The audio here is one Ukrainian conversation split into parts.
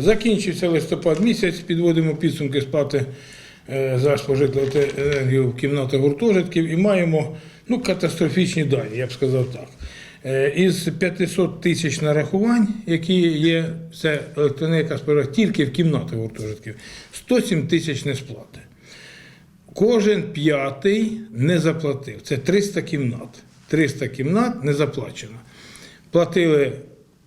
Закінчився листопад місяць, підводимо підсумки сплати е, за спожиту енергію в кімнатах гуртожитків і маємо ну, катастрофічні дані, я б сказав так. Е, Із 500 тисяч нарахувань, які є, це електроенергія споживає тільки в кімнатах гуртожитків, 107 тисяч не сплати. Кожен п'ятий не заплатив. Це 300 кімнат. 300 кімнат не заплачено. Платили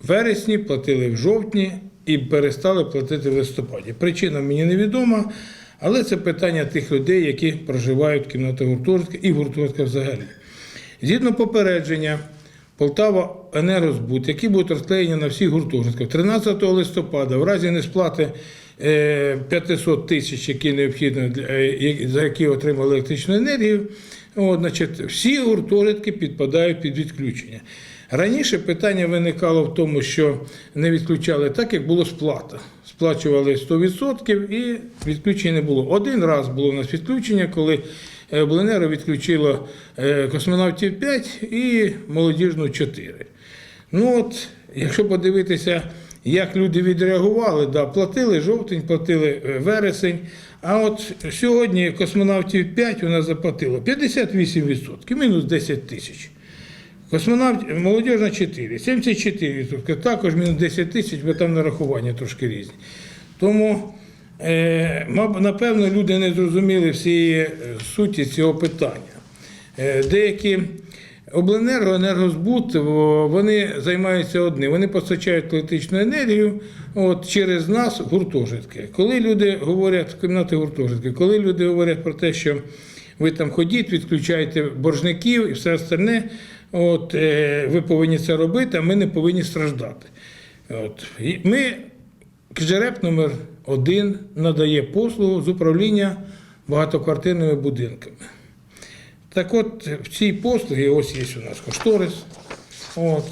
в вересні, платили в жовтні і перестали платити в листопаді. Причина мені невідома, але це питання тих людей, які проживають в кімнатах гуртожитка і в гуртожитках взагалі. Згідно попередження, Полтава енергозбут, які будуть розклеєні на всіх гуртожитках 13 листопада, в разі несплати е, 500 тисяч, які необхідно е, за які отримали електричну енергію, значить, всі гуртожитки підпадають під відключення. Раніше питання виникало в тому, що не відключали так, як було сплата. Сплачували 100% і відключення не було. Один раз було у нас відключення, коли е, обленерго відключило е, космонавтів 5 і молодіжну 4. Ну от, якщо подивитися, як люди відреагували, да, платили жовтень, платили е, вересень. А от сьогодні космонавтів 5 у нас заплатило 58%, мінус 10 тисяч. Космонавт, молодіжна 4, 74%, також мінус 10 тисяч, бо там нарахування трошки різні. Тому, е, напевно, люди не зрозуміли всієї е, суті цього питання. Е, деякі обленерго, енергозбут, вони займаються одним. Вони постачають електричну енергію от, через нас гуртожитки. Коли люди говорять кімнати гуртожитки, коли люди говорять про те, що ви там ходіть, відключаєте боржників і все остальне, от, е, ви повинні це робити, а ми не повинні страждати. От. І ми КЖРЕП номер 1 надає послугу з управління багатоквартирними будинками. Так от в цій послугі, ось є у нас кошторис, от,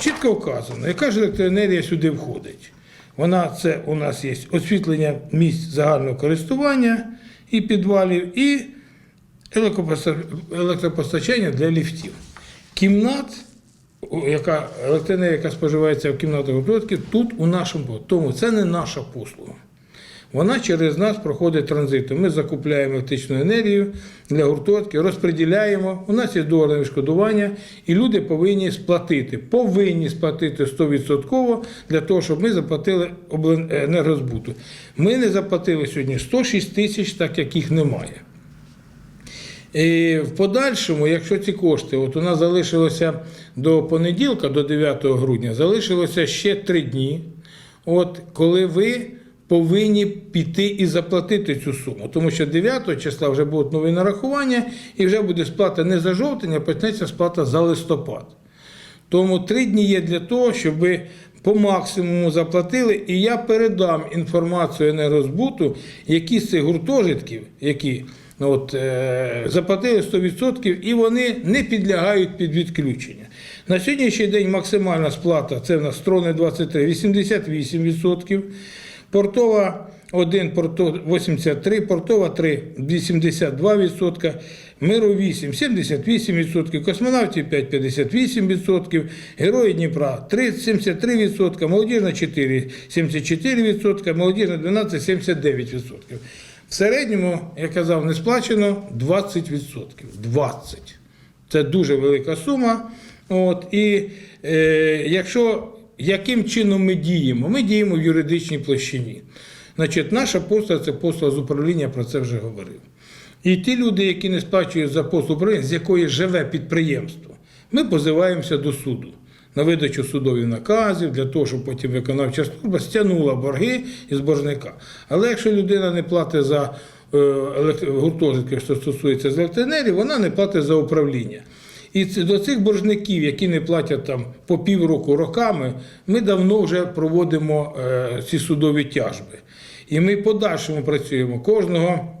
чітко вказано, яка ж електроенергія сюди входить. Вона це у нас є освітлення місць загального користування і підвалів, і електропостачання для ліфтів. Кімнат, яка електроенергія, яка споживається в кімнатах гуртожитків, тут у нашому. Тому це не наша послуга. Вона через нас проходить транзитом. Ми закупляємо електричну енергію для гуртожитків, розподіляємо. У нас є договір відшкодування, і люди повинні сплатити. Повинні сплатити 100% для того, щоб ми заплатили енергозбуту. Ми не заплатили сьогодні 106 тисяч, так як їх немає. І в подальшому, якщо ці кошти, от у нас залишилося до понеділка, до 9 грудня, залишилося ще три дні, от, коли ви повинні піти і заплатити цю суму. Тому що 9 числа вже будуть нові нарахування, і вже буде сплата не за жовтень, а почнеться сплата за листопад. Тому три дні є для того, щоб ви по максимуму заплатили, і я передам інформацію енергозбуту, які з цих гуртожитків, які от, е, заплатили 100% і вони не підлягають під відключення. На сьогоднішній день максимальна сплата це в нас строни 23, 88%. Портова 1, порто 83, портова 3, 82%, миру 8, 78%, космонавтів 5, 58%, герої Дніпра 3, 73%, молодіжна 4, 74%, молодіжна 12, 79%. В середньому, я казав, не сплачено 20%. 20%. Це дуже велика сума. От, і е, якщо яким чином ми діємо? Ми діємо в юридичній площині. Значить, наша послуга це послуга з управління, про це вже говорив. І ті люди, які не сплачують за послугу управління, з якої живе підприємство, ми позиваємося до суду на видачу судових наказів для того, щоб потім виконавча служба стягнула борги із боржника. Але якщо людина не платить за е, гуртожитки, що стосується з вона не платить за управління. І до цих боржників, які не платять там по півроку роками, ми давно вже проводимо е, ці судові тяжби. І ми подальшому працюємо кожного.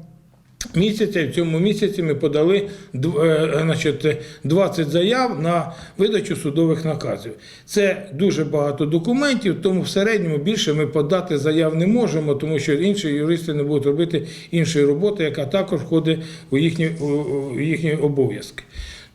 Місяця і в цьому місяці ми подали е, значить, 20 заяв на видачу судових наказів. Це дуже багато документів, тому в середньому більше ми подати заяв не можемо, тому що інші юристи не будуть робити іншої роботи, яка також входить у їхні, у їхні обов'язки.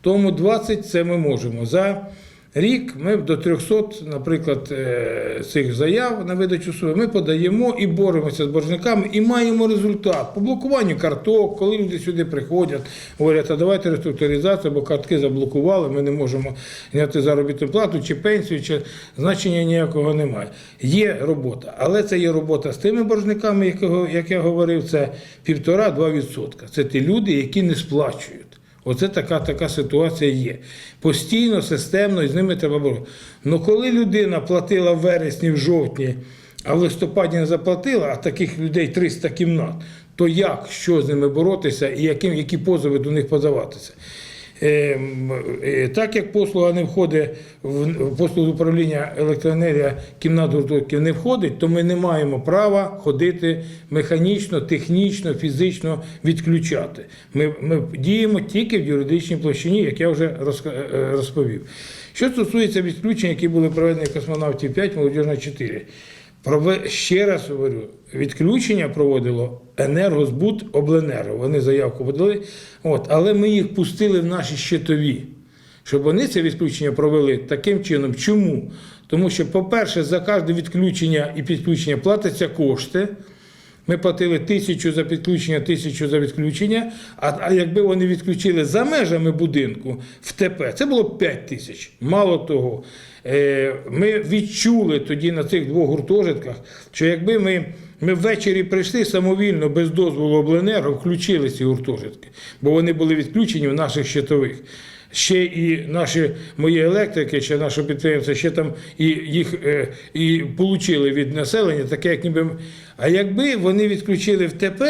Тому 20 це ми можемо. За рік ми до 300, наприклад, е, цих заяв на видачу суми ми подаємо і боремося з боржниками, і маємо результат по блокуванню карток, коли люди сюди приходять, говорять, а давайте реструктуризацію, бо картки заблокували, ми не можемо зняти заробітну плату чи пенсію, чи значення ніякого немає. Є робота, але це є робота з тими боржниками, як я говорив, це 1,5-2%. Це ті люди, які не сплачують. Оце така, така ситуація є. Постійно, системно, і з ними треба боротися. Ну коли людина платила в вересні, в жовтні, а в листопаді не заплатила, а таких людей 300 кімнат, то як, що з ними боротися і яким, які позови до них подаватися? Ем, е, Так як послуга не входить в послугу управління електроенергія кімнат гуртожитків не входить, то ми не маємо права ходити механічно, технічно, фізично відключати. Ми, ми діємо тільки в юридичній площині, як я вже е, розповів. Що стосується відключень, які були проведені космонавтів 5, молодіжна 4. Ще раз говорю, відключення проводило енергозбут обленерго. Вони заявку подали, от, але ми їх пустили в наші щитові, щоб вони це відключення провели таким чином. Чому? Тому що, по-перше, за кожне відключення і підключення платяться кошти. Ми платили тисячу за підключення, тисячу за відключення. А, а якби вони відключили за межами будинку в ТП, це було б 5 тисяч. Мало того, е, ми відчули тоді на цих двох гуртожитках, що якби ми, ми ввечері прийшли самовільно, без дозволу обленерго, включили ці гуртожитки, бо вони були відключені в наших щитових. Ще і наші мої електрики, ще наші підприємці, ще там і їх е, і получили від населення, таке як ніби. А якби вони відключили в ТП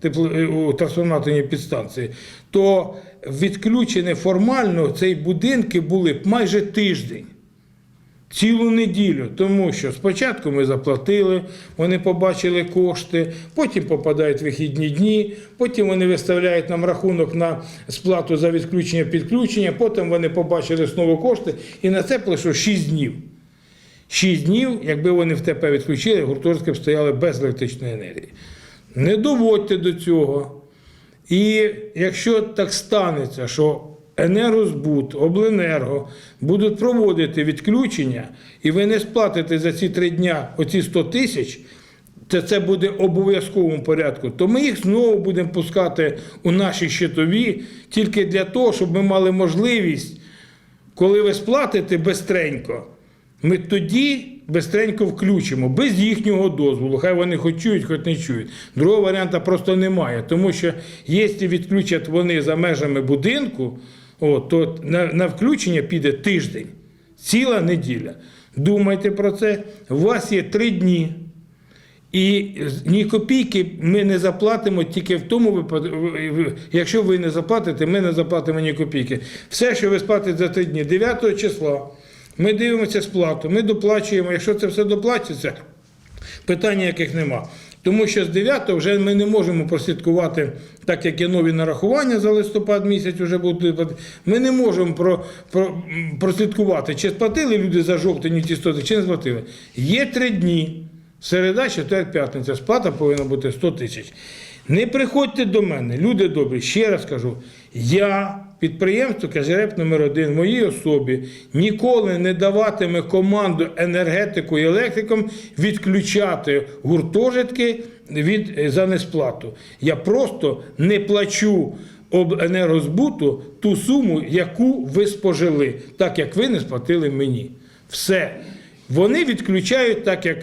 тепло, е, у трансформаторній підстанції, то відключені формально ці будинки були б майже тиждень. Цілу неділю, тому що спочатку ми заплатили, вони побачили кошти, потім попадають вихідні дні, потім вони виставляють нам рахунок на сплату за відключення підключення, потім вони побачили знову кошти, і на це пройшло 6 днів. 6 днів, якби вони в ТП відключили, гуртожитки б стояли без електричної енергії. Не доводьте до цього. І якщо так станеться, що енергозбут, обленерго будуть проводити відключення, і ви не сплатите за ці три дня оці 100 тисяч, то це буде обов'язковому порядку, то ми їх знову будемо пускати у наші щитові тільки для того, щоб ми мали можливість, коли ви сплатите безстренько, ми тоді безстренько включимо, без їхнього дозволу. Хай вони хоч чують, хоч не чують. Другого варіанту просто немає. Тому що якщо відключать вони за межами будинку, о, то на, на включення піде тиждень, ціла неділя. Думайте про це. У вас є три дні. І ні копійки ми не заплатимо тільки в тому випадку, якщо ви не заплатите, ми не заплатимо ні копійки. Все, що ви сплатите за три дні, 9 числа, ми дивимося сплату, ми доплачуємо. Якщо це все доплачується, питань яких нема. Тому що з 9 вже ми не можемо прослідкувати, так як є нові нарахування за листопад місяць, вже будуть. Ми не можемо про, про, прослідкувати, чи сплатили люди за жовтень ті 100 чи не сплатили. Є три дні. Середа, четвер, п'ятниця. Сплата повинна бути 100 тисяч. Не приходьте до мене, люди добрі, ще раз кажу, я, підприємство Казіреп номер один в моїй особі ніколи не даватиме команду енергетику і електрикам відключати гуртожитки від, е, за несплату. Я просто не плачу обенергозбуту ту суму, яку ви спожили, так як ви не сплатили мені. Все. Вони відключають так, як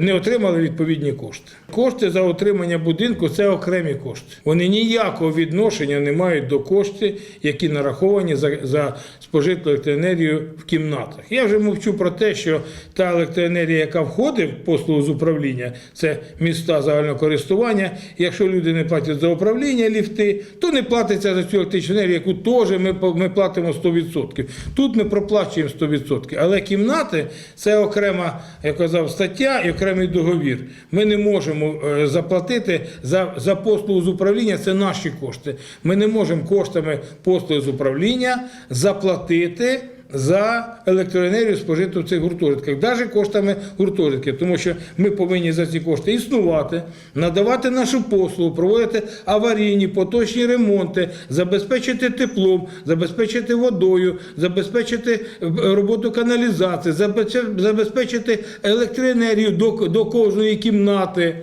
не отримали відповідні кошти. Кошти за отримання будинку це окремі кошти. Вони ніякого відношення не мають до коштів, які нараховані за, за спожиту електроенергію в кімнатах. Я вже мовчу про те, що та електроенергія, яка входить в послугу з управління, це міста загального користування. Якщо люди не платять за управління ліфти, то не платиться за цю електричну енергію, яку теж ми, ми платимо 100%. Тут ми проплачуємо 100%. Але кімнати це окрема, як казав, стаття і окремий договір. Ми не можемо е, заплатити за, за послугу з управління, це наші кошти. Ми не можемо коштами послуги з управління заплатити за електроенергію спожиту в цих гуртожитках, навіть коштами гуртожитків, тому що ми повинні за ці кошти існувати, надавати нашу послугу, проводити аварійні, поточні ремонти, забезпечити теплом, забезпечити водою, забезпечити е, роботу каналізації, забезпечити- електроенергію до, до кожної кімнати.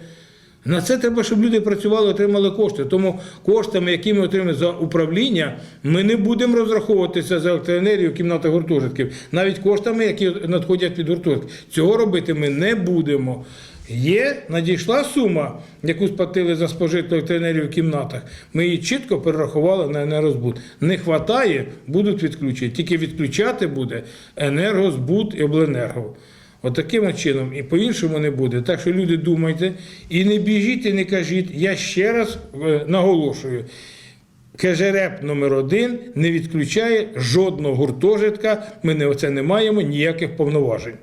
На це треба, щоб люди працювали, отримали кошти. Тому коштами, які ми отримаємо за управління, ми не будемо розраховуватися за електроенергію в кімнатах гуртожитків, навіть коштами, які надходять під гуртожитки. Цього робити ми не будемо. Є, надійшла сума, яку сплатили за спожиту електроенергію в кімнатах. Ми її чітко перерахували на енергозбут. Не вистачає, будуть відключені. Тільки відключати буде енергозбут і обленерго. Отаким от чином і по-іншому не буде. Так що люди думайте і не біжіть, і не кажіть. Я ще раз е, наголошую. КЖРЕП номер один не відключає жодного гуртожитка. Ми не, це не маємо ніяких повноважень.